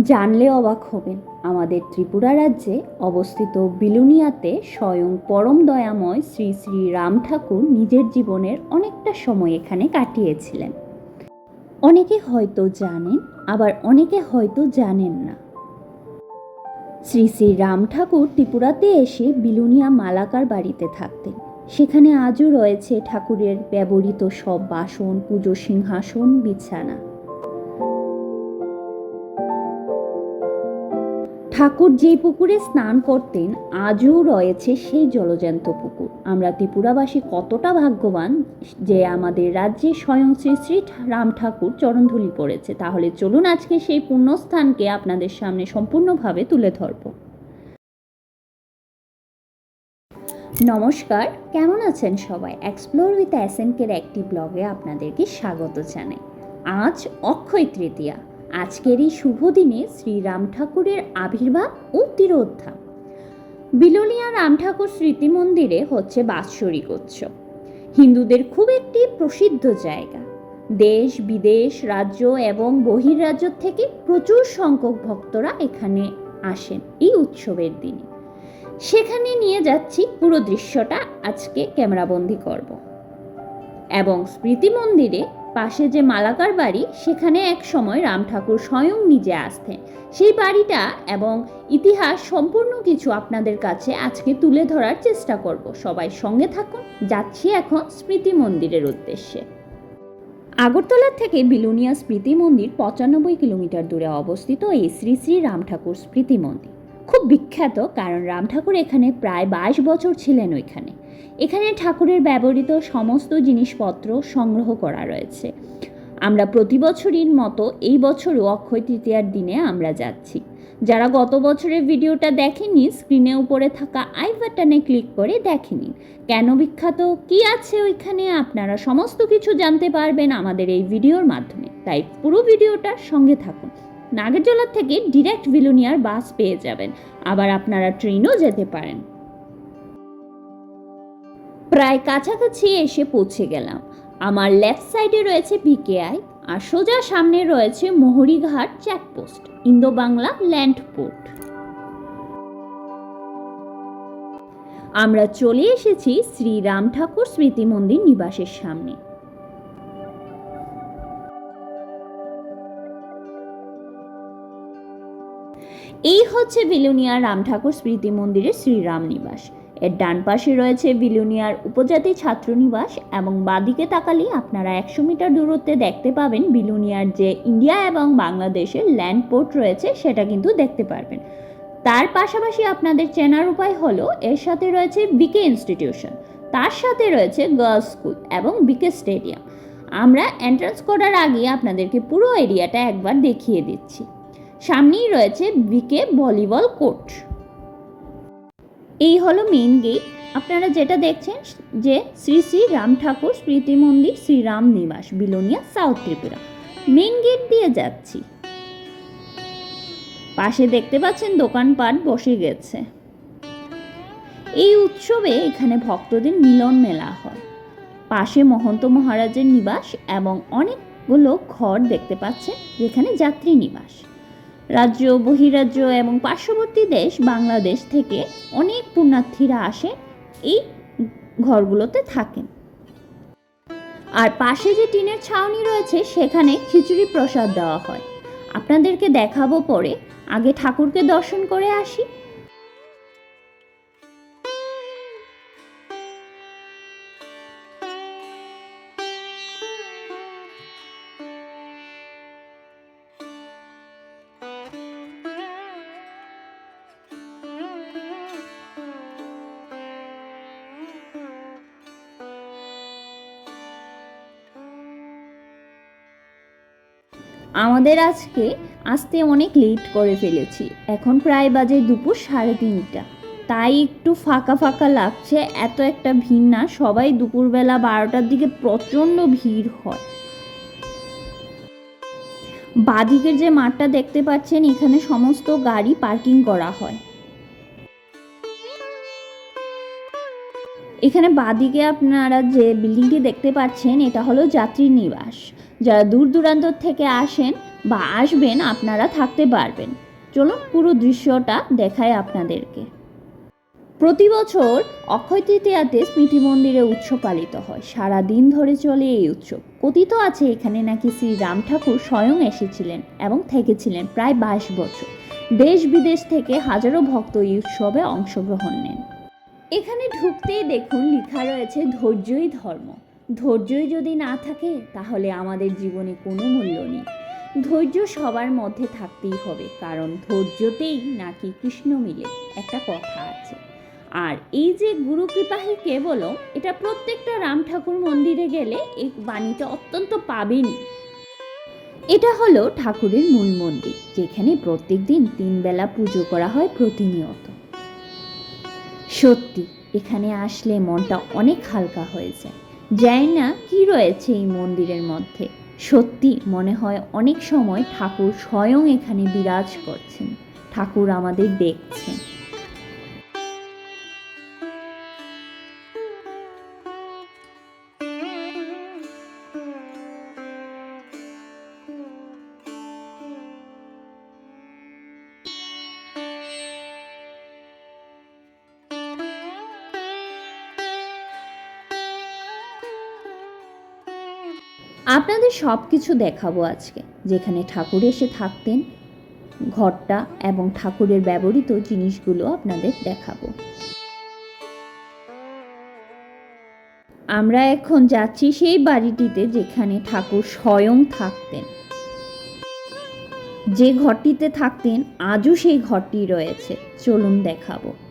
জানলে অবাক হবেন, আমাদের ত্রিপুরা রাজ্যে অবস্থিত বিলুনিয়াতে স্বয়ং পরম দয়াময় শ্রী শ্রী রাম ঠাকুর নিজের জীবনের অনেকটা সময় এখানে কাটিয়েছিলেন। অনেকে হয়তো জানেন, আবার অনেকে হয়তো জানেন না। শ্রী শ্রী রাম ঠাকুর ত্রিপুরাতে এসে বিলুনিয়া মালাকার বাড়িতে থাকতেন। সেখানে আজও রয়েছে ঠাকুরের ব্যবহৃত সব বাসন, পুজো, সিংহাসন, বিছানা। ঠাকুর যেই পুকুরে স্নান করতেন, আজও রয়েছে সেই জলজ্যান্ত পুকুর। আমরা ত্রিপুরাবাসী কতটা ভাগ্যবান যে আমাদের রাজ্যে স্বয়ং শ্রী শ্রী রাম ঠাকুর চরণধুলি পড়েছে। তাহলে চলুন আজকে সেই পুণ্যস্থানকে আপনাদের সামনে সম্পূর্ণভাবে তুলে ধরব। নমস্কার, কেমন আছেন সবাই? এক্সপ্লোর উইথ অ্যাসেনকের একটি ব্লগে আপনাদেরকে স্বাগত জানাই। আজ অক্ষয় তৃতীয়া। আজকের এই শুভ দিনে শ্রী রাম ঠাকুরের আবির্ভাব ও তিরোধাম বিলোনিয়া রাম ঠাকুর স্মৃতি মন্দিরে হচ্ছে বাৎসরিক উৎসব। হিন্দুদের খুব একটি প্রসিদ্ধ জায়গা। দেশ, বিদেশ, রাজ্য এবং বহির্রাজ্য থেকে প্রচুর সংখ্যক ভক্তরা এখানে আসেন এই উৎসবের দিনে। সেখানে নিয়ে যাচ্ছি পুরো দৃশ্যটা আজকে ক্যামেরাবন্দি করব। এবং স্মৃতি মন্দিরে পাশে যে মালাকার বাড়ি, সেখানে এক সময় রাম ঠাকুর স্বয়ং নিজে আসতেন। সেই বাড়িটা এবং ইতিহাস সম্পূর্ণ কিছু আপনাদের কাছে আজকে তুলে ধরার চেষ্টা করব। সবাই সঙ্গে থাকুন, যাচ্ছি এখন স্মৃতি মন্দিরের উদ্দেশ্যে। আগরতলা থেকে বিলুনিয়া স্মৃতি মন্দির পঁচানব্বই কিলোমিটার দূরে অবস্থিত এই শ্রী শ্রী রাম ঠাকুর স্মৃতি মন্দির। খুব বিখ্যাত, কারণ রাম ঠাকুর এখানে প্রায় বাইশ বছর ছিলেন ওইখানে। এখানে ঠাকুরের ব্যবহৃত সমস্ত জিনিসপত্র সংগ্রহ করা রয়েছে। আমরা প্রতি বছরই মতো এই বছরও অক্ষয় তৃতীয়ার দিনে আমরা যাচ্ছি। যারা গত বছরের ভিডিওটা দেখেনি স্ক্রিনে উপরে থাকা আই বাটনে ক্লিক করে দেখে নিন। কেন বিখ্যাত? কি আছে ওইখানে? আপনারা সমস্ত কিছু জানতে পারবেন আমাদের এই ভিডিওর মাধ্যমে। তাই পুরো ভিডিওটার সঙ্গে থাকুন। নাগেরজোলার থেকে ডিরেক্ট ভিলুনিয়ার বাস পেয়ে যাবেন। আবার আপনারা ট্রেনও যেতে পারেন। প্রায় কাছাকাছি এসে পৌঁছে গেলাম। আমার লেফট সাইডে রয়েছে বিকেআই আর সোজা সামনে রয়েছে Mohorighat checkpost Indo Bangla land port আমরা চলে এসেছি শ্রী রাম ঠাকুর স্মৃতি মন্দির নিবাসের সামনে। এই হচ্ছে বিলুনিয়া রাম ঠাকুর স্মৃতি মন্দিরের শ্রীরাম নিবাস। এর ডান পাশে রয়েছে বিলুনিয়ার উপজাতি ছাত্রনিবাস এবং বাদিকে তাকালেই আপনারা একশো মিটার দূরত্বে দেখতে পাবেন বিলুনিয়ার যে ইন্ডিয়া এবং বাংলাদেশের ল্যান্ড পোর্ট রয়েছে, সেটা কিন্তু দেখতে পারবেন। তার পাশাপাশি আপনাদের চেনার উপায় হলো, এর সাথে রয়েছে বিকে ইনস্টিটিউশন, তার সাথে রয়েছে গার্লস স্কুল এবং বিকে স্টেডিয়াম। আমরা এন্ট্রান্স করার আগে আপনাদেরকে পুরো এরিয়াটা একবার দেখিয়ে দিচ্ছি। সামনেই রয়েছে বিকে ভলিবল কোর্ট। এই হলো মেইন গেট আপনারা যেটা দেখছেন যে শ্রী শ্রী রাম ঠাকুর, Smriti Mandir Shriram Nibas, Belonia south Tripura. Main gate দিয়ে যাচ্ছি। পাশে দেখতে পাচ্ছেন দোকানপাট বসে গেছে। এই উৎসবে এখানে ভক্তদের মিলন মেলা হয়। পাশে মহন্ত মহারাজের নিবাস এবং অনেকগুলো ঘর দেখতে পাচ্ছেন, যেখানে যাত্রী নিবাস। রাজ্য, বহিরাজ্য এবং পার্শ্ববর্তী দেশ বাংলাদেশ থেকে অনেক পুণ্যার্থীরা আসে এই ঘরগুলোতে থাকেন। আর পাশে যে টিনের ছাউনি রয়েছে, সেখানে খিচুড়ি প্রসাদ দেওয়া হয়। আপনাদেরকে দেখাবো পরে। আগে ঠাকুরকে দর্শন করে আসি। আমাদের আজকে আসতে অনেক লেট করে ফেলেছি। এখন প্রায় বাজে দুপুর সাড়ে তিনটা। তাই একটু ফাঁকা ফাঁকা লাগছে, এত একটা ভিড় না, সবাই দুপুরবেলা বারোটার দিকে প্রচণ্ড ভিড় হয়। বাদিকের যে মাঠটা দেখতে পাচ্ছেন, এখানে সমস্ত গাড়ি পার্কিং করা হয়। এখানে বাদিকে আপনারা যে বিল্ডিংটি দেখতে পাচ্ছেন, এটা হলো যাত্রী নিবাস। যারা দূর দূরান্ত থেকে আসেন বা আসবেন, আপনারা থাকতে পারবেন। চলুন পুরো দৃশ্যটা দেখায় আপনাদেরকে। প্রতি বছর অক্ষয় তৃতীয়াতে স্মৃতি মন্দিরে উৎসব পালিত হয়। সারা দিন ধরে চলে এই উৎসব। কথিত আছে, এখানে নাকি শ্রী রাম ঠাকুর স্বয়ং এসেছিলেন এবং থেকেছিলেন প্রায় বাইশ বছর। দেশ বিদেশ থেকে হাজারো ভক্ত এই উৎসবে অংশগ্রহণ নেন। এখানে ঢুকতেই দেখুন লেখা রয়েছে ধৈর্যই ধর্ম। ধৈর্যই যদি না থাকে, তাহলে আমাদের জীবনে কোনো মূল্য নেই। ধৈর্য সবার মধ্যে থাকতেই হবে, কারণ ধৈর্যতেই নাকি কৃষ্ণ মিলে, একটা কথা আছে। আর এই যে গুরু কৃপাহি কেবলম এটা প্রত্যেকটা রাম ঠাকুর মন্দিরে গেলে এই বাণীটা অত্যন্ত পাবেনই। এটা হলো ঠাকুরের মূল মন্দির, যেখানে প্রত্যেক দিন তিন বেলা পুজো করা হয় প্রতিনিয়ত। সত্যি, এখানে আসলে মনটা অনেক হালকা হয়ে যায়। যাই না কি রয়েছে এই মন্দিরের মধ্যে। সত্যি মনে হয় অনেক সময় ঠাকুর স্বয়ং এখানে বিরাজ করছেন। ঠাকুর আমাদের দেখছেন। আপনাদের সব কিছু দেখাবো আজকে, যেখানে ঠাকুর এসে থাকতেন, ঘরটা এবং ঠাকুরের ব্যবহৃত জিনিসগুলো আপনাদের দেখাবো। আমরা এখন যাচ্ছি সেই বাড়িটিতে যেখানে ঠাকুর স্বয়ং থাকতেন। যে ঘরটিতে থাকতেন, আজও সেই ঘরটি রয়েছে। চলুন দেখাবো।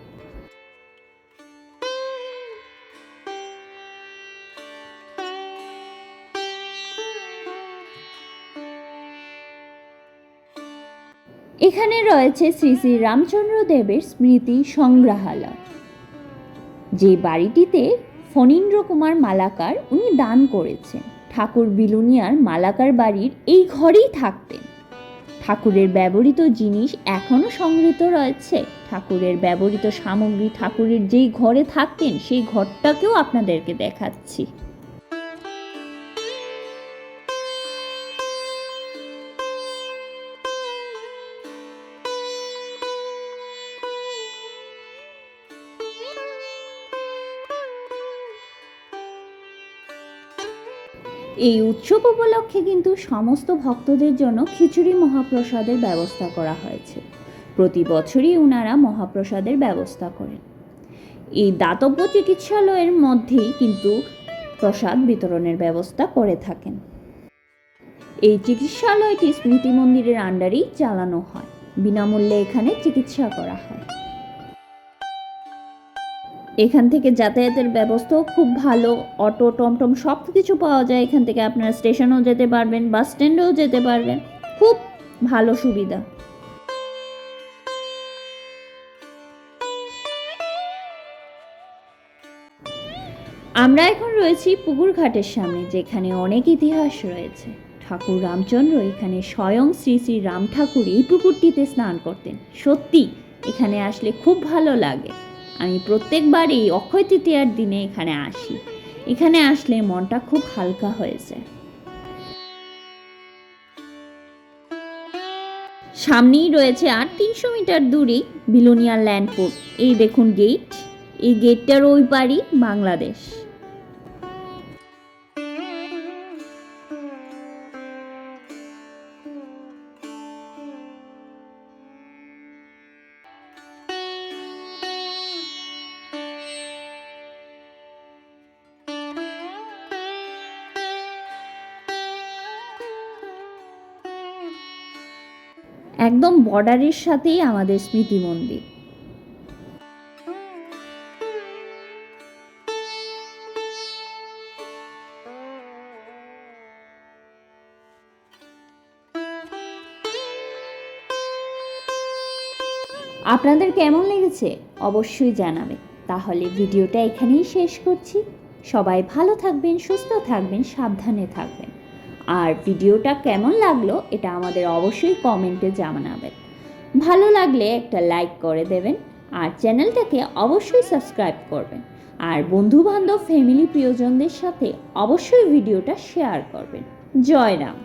এখানে রয়েছে শ্রী শ্রী রামচন্দ্র দেবের স্মৃতি সংগ্রহালয়। যে বাড়িটিতে ফণীন্দ্র কুমার মালাকার উনি দান করেছেন। ঠাকুর বিলুনিয়ার মালাকার বাড়ির এই ঘরেই থাকতেন। ঠাকুরের ব্যবহৃত জিনিস এখনও সংগৃহীত রয়েছে। ঠাকুরের ব্যবহৃত সামগ্রী ঠাকুরের যেই ঘরে থাকতেন, সেই ঘরটাকেও আপনাদেরকে দেখাচ্ছি। এই উৎসব উপলক্ষে কিন্তু সমস্ত ভক্তদের জন্য খিচুড়ি মহাপ্রসাদের ব্যবস্থা করা হয়েছে। প্রতি বছরই ওনারা মহাপ্রসাদের ব্যবস্থা করেন। এই দাতব্য চিকিৎসালয়ের মধ্যেই কিন্তু প্রসাদ বিতরণের ব্যবস্থা করে থাকেন। এই চিকিৎসালয়টি স্মৃতি মন্দিরের আন্ডারেই চালানো হয়। বিনামূল্যে এখানে চিকিৎসা করা হয়। এখান থেকে যাতায়াতের ব্যবস্থাও খুব ভালো, অটো, টমটম সব কিছু পাওয়া যায় এখান থেকে। আপনারা স্টেশনেও যেতে পারবেন, বাস স্ট্যান্ডেও যেতে পারবেন। খুব ভালো সুবিধা। আমরা এখন রয়েছি পুকুর ঘাটের সামনে, যেখানে অনেক ইতিহাস রয়েছে। ঠাকুর রামচন্দ্র এখানে স্বয়ং শ্রী শ্রী রাম ঠাকুর এই পুকুরটিতে স্নান করতেন। সত্যি এখানে আসলে খুব ভালো লাগে। আমি প্রত্যেকবারই অক্ষয় তৃতীয়ার দিনে এখানে আসি। এখানে আসলে মনটা খুব হালকা হয়ে যায়। সামনেই রয়েছে আর তিনশো মিটার দূরেই বিলোনিয়া ল্যান্ডপোর্ট এই দেখুন গেট। এই গেটটার ওই পারি বাংলাদেশ। একদম বর্ডারের সাথেই আমাদের স্মৃতি মন্দির। আপনাদের কেমন লেগেছে? অবশ্যই জানাবেন। তাহলে ভিডিওটা এখানেই শেষ করছি। সবাই ভালো থাকবেন, সুস্থ থাকবেন, সাবধানে থাকবেন। আর ভিডিওটা কেমন লাগল এটা আমাদের অবশ্যই কমেন্টে জানাবেন। ভালো লাগলে একটা লাইক করে দেবেন আর চ্যানেলটাকে অবশ্যই সাবস্ক্রাইব করবেন। আর বন্ধু বান্ধব ফ্যামিলি, প্রিয়জনদের সাথে অবশ্যই ভিডিওটা শেয়ার করবেন। জয় রাম।